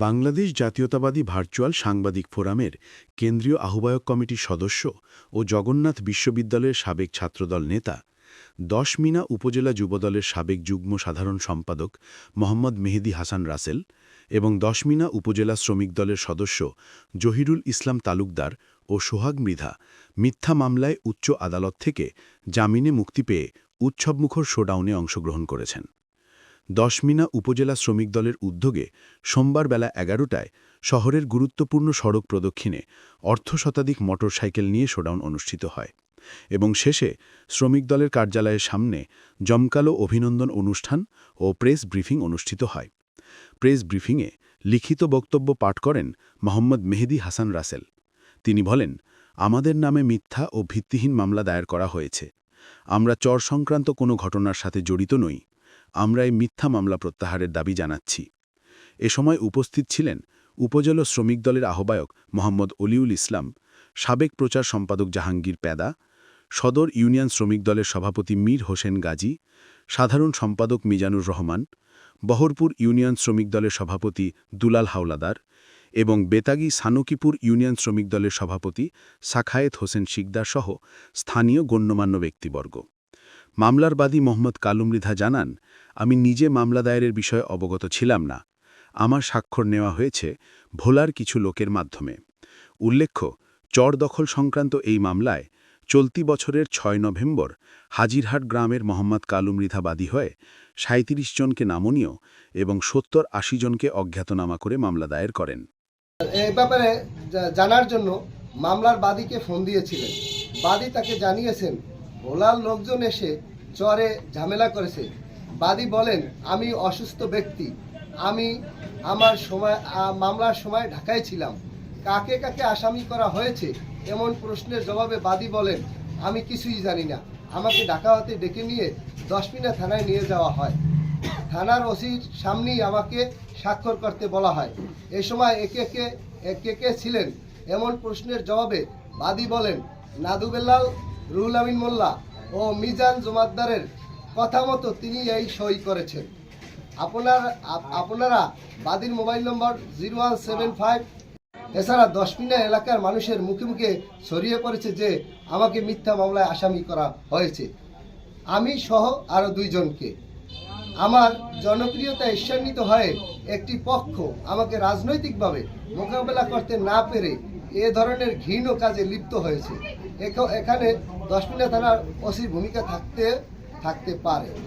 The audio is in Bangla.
বাংলাদেশ জাতীয়তাবাদী ভার্চুয়াল সাংবাদিক ফোরামের কেন্দ্রীয় আহ্বায়ক কমিটির সদস্য ও জগন্নাথ বিশ্ববিদ্যালয়ের সাবেক ছাত্রদল নেতা দশমিনা উপজেলা যুবদলের সাবেক যুগ্ম সাধারণ সম্পাদক মোহাম্মদ মেহেদি হাসান রাসেল এবং দশমিনা উপজেলা শ্রমিক দলের সদস্য জহিরুল ইসলাম তালুকদার ও সোহাগ মৃধা মিথ্যা মামলায় উচ্চ আদালত থেকে জামিনে মুক্তি পেয়ে উৎসবমুখর শোডাউনে অংশগ্রহণ করেছেন। দশমিনা উপজেলা শ্রমিক দলের উদ্যোগে সোমবার বেলা এগারোটায় শহরের গুরুত্বপূর্ণ সড়ক প্রদক্ষিণে অর্ধ অর্ধশতাধিক মোটরসাইকেল নিয়ে শোডাউন অনুষ্ঠিত হয় এবং শেষে শ্রমিক দলের কার্যালয়ের সামনে জমকালো অভিনন্দন অনুষ্ঠান ও প্রেস ব্রিফিং অনুষ্ঠিত হয়। প্রেস ব্রিফিংয়ে লিখিত বক্তব্য পাঠ করেন মোহাম্মদ মেহেদি হাসান রাসেল। তিনি বলেন, আমাদের নামে মিথ্যা ও ভিত্তিহীন মামলা দায়ের করা হয়েছে। আমরা চর সংক্রান্ত কোনো ঘটনার সাথে জড়িত নই। আমরা এই মিথ্যা মামলা প্রত্যাহারের দাবি জানাচ্ছি। এ সময় উপস্থিত ছিলেন উপজেলা শ্রমিক দলের আহ্বায়ক মোহাম্মদ অলিউল ইসলাম, সাবেক প্রচার সম্পাদক জাহাঙ্গীর প্যাদা সদর ইউনিয়ন শ্রমিক দলের সভাপতি মীর হোসেন গাজী, সাধারণ সম্পাদক মিজানুর রহমান, বহরপুর ইউনিয়ন শ্রমিক দলের সভাপতি দুলাল হাওলাদার এবং বেতাগী সানকিপুর ইউনিয়ন শ্রমিক দলের সভাপতি সাখায়েত হোসেন শিকদার সহ স্থানীয় গণ্যমান্য ব্যক্তিবর্গ। মামলার বাদী মোহাম্মদ কালুমৃধা জানান, আমি নিজে মামলা দায়েরের বিষয়ে অবগত ছিলাম না। আমার স্বাক্ষর নেওয়া হয়েছে ভোলার কিছু লোকের মাধ্যমে। উল্লেখ্য, চর দখল সংক্রান্ত এই মামলায় চলতি বছরের ছয় নভেম্বর হাজিরহাট গ্রামের মোহাম্মদ কালুমৃধা বাদী হয়ে সাঁত্রিশ জনকে নামনীয় এবং সত্তর আশি জনকে অজ্ঞাতনামা করে মামলা দায়ের করেন। এই ব্যাপারে জানার জন্য মামলার বাদীকে ফোন দিয়েছিলেন। বাদী তাকে জানিয়েছেন ভোলার লোকজন এসে চরে ঝামেলা করেছে। বাদী বলেন, আমি অসুস্থ ব্যক্তি। আমি আমার সময় মামলার সময় ঢাকায় ছিলাম। কাকে কাকে আসামি করা হয়েছে? এমন প্রশ্নের জবাবে বাদী বলেন, আমি কিছুই জানি না। আমাকে ঢাকা হতে ডেকে নিয়ে দশমিনা থানায় নিয়ে যাওয়া হয়। থানার ওসির সামনেই আমাকে স্বাক্ষর করতে বলা হয়। এ সময় একে কে কে কে ছিলেন। এমন প্রশ্নের জবাবে বাদী বলেন, নাদুবেল্লাল রুহুল আমিন মোল্লা ও মিজান জমাদ্দারের কথা মতো তিনি এই সই করেছেন। আপনার আপনারা বাদীর mobile number zero one seven five. এছাড়া দশমিনা এলাকার মানুষের মুখে মুখে ছড়িয়ে পড়েছে যে, আমাকে মিথ্যা মামলায় আসামি করা হয়েছে। আমি সহ আরও দুইজনকে। আমার জনপ্রিয়তা ঈর্ষান্বিত হয়ে একটি পক্ষ আমাকে রাজনৈতিকভাবে মোকাবেলা করতে না পেরে এ ধরনের ঘৃণ কাজে লিপ্ত হয়েছে। এখ- এখানে দশমিনা থানার ওসির ভূমিকা থাকতে থাকতে পারে।